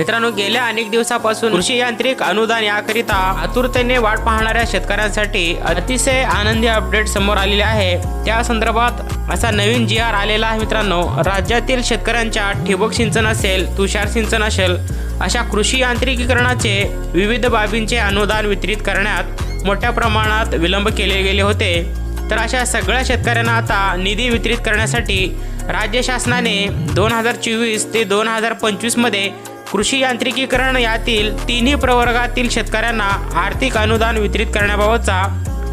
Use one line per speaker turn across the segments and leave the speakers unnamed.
मित्रांनो गेल्या अनेक दिवसापासून कृषी यांत्रिक अनुदान याकरिता आतुरतेने वाट पाहणाऱ्या शेतकऱ्यांसाठी अतिशय आनंदी अपडेट समोर आलेले आहे. त्या संदर्भात असा नवीन जी आर आलेला आहे मित्रांनो राज्यातील शेतकऱ्यांच्या ठिबक सिंचन असेल तुषार सिंचन असेल अशा कृषी यांत्रिकीकरणाचे विविध बाबींचे अनुदान वितरित करण्यात मोठ्या प्रमाणात विलंब केले गेले होते. तर अशा सगळ्या शेतकऱ्यांना आता निधी वितरित करण्यासाठी राज्य शासनाने दोन हजार चोवीस ते दोन हजार पंचवीसमध्ये कृषी यांत्रिकीकरण यातील तिन्ही प्रवर्गातील शेतकऱ्यांना आर्थिक अनुदान वितरित करण्याबाबतचा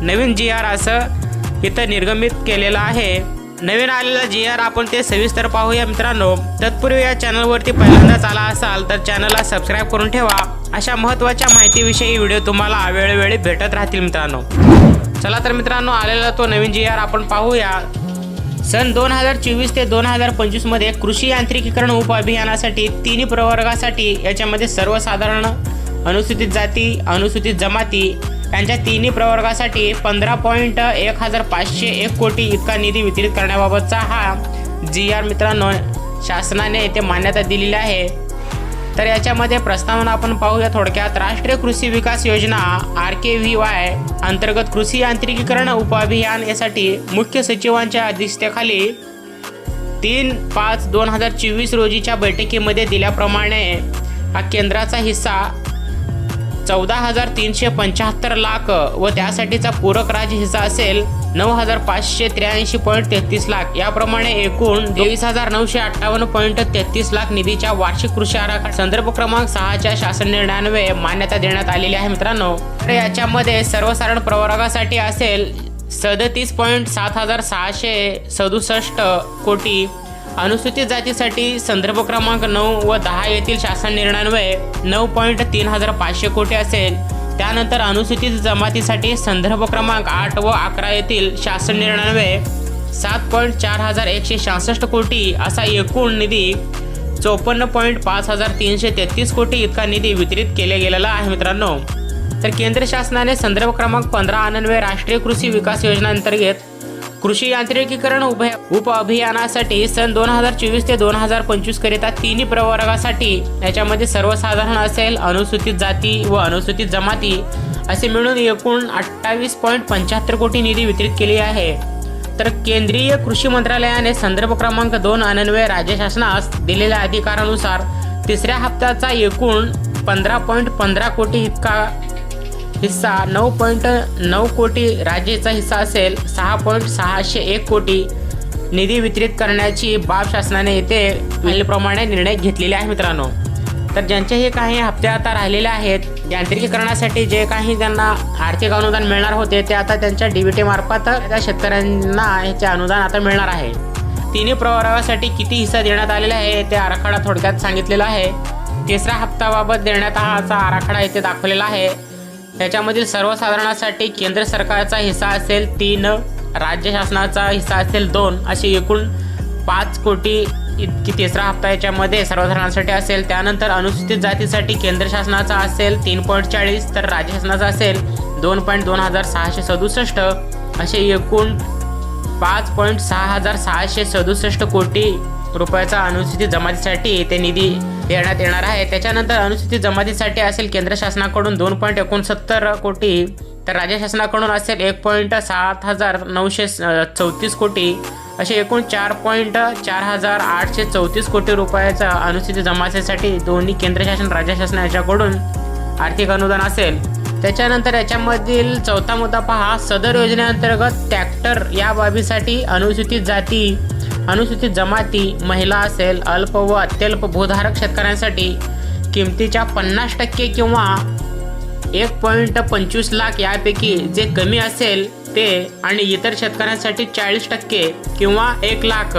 नवीन जी आर असं इथं निर्गमित केलेलं आहे. नवीन आलेला जी आर आपण ते सविस्तर पाहूया मित्रांनो. तत्पूर्वी या चॅनलवरती पहिल्यांदाच आला असाल तर चॅनलला सबस्क्राईब करून ठेवा. अशा महत्त्वाच्या माहितीविषयी व्हिडिओ तुम्हाला वेळोवेळी भेटत राहतील मित्रांनो. चला तर मित्रांनो आलेला तो नवीन जी आर आपण पाहूया. सन दोन हजार चोवीस ते दोन हजार पंचवीसमध्ये कृषी यांत्रिकीकरण उपअभियानासाठी तिन्ही प्रवर्गासाठी याच्यामध्ये सर्वसाधारण अनुसूचित जाती अनुसूचित जमाती यांच्या तिन्ही प्रवर्गासाठी पंधरा पॉईंट एक हजार पाचशे एक कोटी इतका निधी वितरित करण्याबाबतचा हा जी आर मित्रांनो शासनाने येथे मान्यता दिलेली आहे. तर याच्यामध्ये प्रस्तावना आपण पाहूया थोडक्यात. राष्ट्रीय कृषी विकास योजना आर के व्ही वाय अंतर्गत कृषी यांत्रिकीकरण उपअभियान यासाठी मुख्य सचिवांच्या अध्यक्षतेखाली तीन पाच दोन हजार चोवीस रोजीच्या बैठकीमध्ये दिल्याप्रमाणे हा केंद्राचा हिस्सा चौदा हजार तीनशे पंच्याहत्तर लाख व त्यासाठीचा पूरक राज्य हिस्सा असेल नऊ हजार पाचशे त्र्याऐंशी पॉईंट तेहतीस लाख. याप्रमाणे एकूण तेवीस हजार नऊशे अठ्ठावन्न पॉईंट तेहतीस लाख निधीच्या वार्षिक कृषी आराखडा संदर्भ क्रमांक सहाच्या शासन निर्णयान्वये मान्यता देण्यात आलेली आहे मित्रांनो. तर याच्यामध्ये सर्वसाधारण प्रवर्गासाठी असेल सदतीस पॉईंट सात हजार सहाशे सदुसष्ट कोटी अनुसूचित जातीसाठी संदर्भ क्रमांक नऊ व दहा येथील शासन निर्णयान्वये नऊ पॉईंट तीन हजार पाचशे कोटी असेल. त्यानंतर अनुसूचित जमातीसाठी संदर्भ क्रमांक आठ व अकरा येथील शासन निर्णयान्वये सात पॉईंट चार हजार एकशे सहासष्ट कोटी असा एकूण निधी चोपन्न पॉईंट पाच हजार तीनशे तेहतीस कोटी इतका निधी वितरित केला गेलेला आहे मित्रांनो. तर केंद्र शासनाने संदर्भ क्रमांक पंधरा अन्वये राष्ट्रीय कृषी विकास योजनेअंतर्गत कृषी यांत्रिकीकरण उभय उप अभियानासाठी सन दोन हजार चोवीस ते दोन हजार पंचवीस करिता तिन्ही प्रवर्गासाठी याच्यामध्ये सर्वसाधारण असेल अनुसूचित जाती व अनुसूचित जमाती असे मिळून एकूण अठ्ठावीस पॉईंट पंच्याहत्तर कोटी निधी वितरित केली आहे. तर केंद्रीय कृषी मंत्रालयाने संदर्भ क्रमांक दोन अनन्वय राज्य शासनास दिलेल्या अधिकारानुसार तिसऱ्या हप्त्याचा एकूण पंधरा पॉईंट पंधरा कोटी इतका हिस्सा नऊ पॉईंट नऊ कोटी राज्याचा हिस्सा असेल सहा पॉईंट सहाशे एक कोटी निधी वितरित करण्याची बाब शासनाने येथे वेळेप्रमाणे निर्णय घेतलेले आहे मित्रांनो. तर ज्यांचे हे काही हप्ते आता राहिलेले आहेत यांत्रिकीकरणासाठी जे काही त्यांना आर्थिक अनुदान मिळणार होते ते आता त्यांच्या डी बी टी मार्फत त्या शेतकऱ्यांना ह्याचे अनुदान आता मिळणार आहे. तिन्ही प्रवारासाठी किती हिस्सा देण्यात आलेला आहे ते आराखडा थोडक्यात सांगितलेला आहे. तिसरा हप्त्याबाबत देण्यात हा असा आराखडा येथे दाखवलेला आहे. त्याच्यामधील सर्वसाधारणासाठी केंद्र सरकारचा हिस्सा असेल तीन राज्य शासनाचा हिस्सा असेल दोन असे एकूण पाच कोटी इतकी तिसरा हप्ता याच्यामध्ये सर्वसाधारणासाठी असेल. त्यानंतर अनुसूचित जातीसाठी केंद्र शासनाचा असेल तीन पॉईंट चाळीस तर राज्य शासनाचा असेल दोन पॉईंट दोन हजार सहाशे सदुसष्ट असे एकूण पाच पॉईंट सहा हजार सहाशे सदुसष्ट कोटी रुपयाचा अनुसूचित जमातीसाठी ते निधी देण्यात येणार आहे. त्याच्यानंतर अनुसूचित जमातीसाठी असेल केंद्र शासनाकडून दोन पॉईंट एकोणसत्तर कोटी तर राज्य शासनाकडून असेल एक पॉईंट सात हजार नऊशे चौतीस कोटी असे एकूण चार पॉईंट चार हजार आठशे चौतीस कोटी रुपयाचा अनुसूचित जमातीसाठी दोन्ही केंद्र शासन राज्य शासन याच्याकडून आर्थिक अनुदान असेल. त्याच्यानंतर याच्यामधील चौथा मुद्दा पहा. सदर योजनेअंतर्गत ट्रॅक्टर या बाबीसाठी अनुसूचित जाती अनुसूचित जमाती महिला असेल अल्प व अत्यल्प भूधारक शेतकऱ्यांसाठी किमतीच्या पन्नास टक्के किंवा एक पॉईंट पंचवीस लाख यापैकी जे कमी असेल ते आणि इतर शेतकऱ्यांसाठी चाळीस टक्के किंवा एक लाख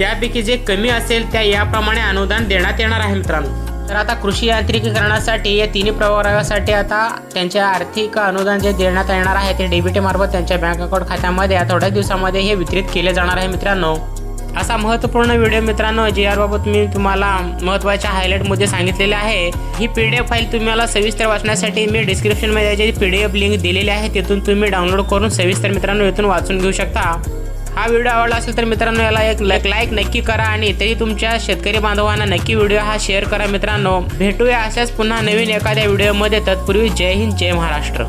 यापैकी जे कमी असेल त्या याप्रमाणे अनुदान देण्यात येणार आहे मित्रांनो. तर आता कृषी यांत्रिकीकरणासाठी या तिन्ही प्रवर्गासाठी आता त्यांचे आर्थिक अनुदान जे देण्यात येणार आहे ते डीबीटी मार्फत त्यांच्या बँक अकाउंट खात्यामध्ये या थोड्या दिवसामध्ये हे वितरित केले जाणार आहे मित्रांनो. असा महत्त्वपूर्ण व्हिडिओ मित्रांनो जे याबाबत मी तुम्हाला महत्त्वाच्या हायलाईटमध्ये सांगितलेले आहे. ही पी डी एफ फाईल तुम्हाला सविस्तर वाचण्यासाठी मी डिस्क्रिप्शनमध्ये J P D F link दिलेली आहे तिथून तुम्ही डाउनलोड करून सविस्तर मित्रांनो इथून वाचून घेऊ शकता. हा व्हिडिओ आवडला असेल तर मित्रांनो याला एक लाईक नक्की करा आणि तरी तुमच्या शेतकरी बांधवांना नक्की व्हिडिओ हा शेअर करा मित्रांनो. भेटूया अशाच पुन्हा नवीन एखाद्या व्हिडिओमध्ये तत्पूर्वी जय हिंद जय महाराष्ट्र.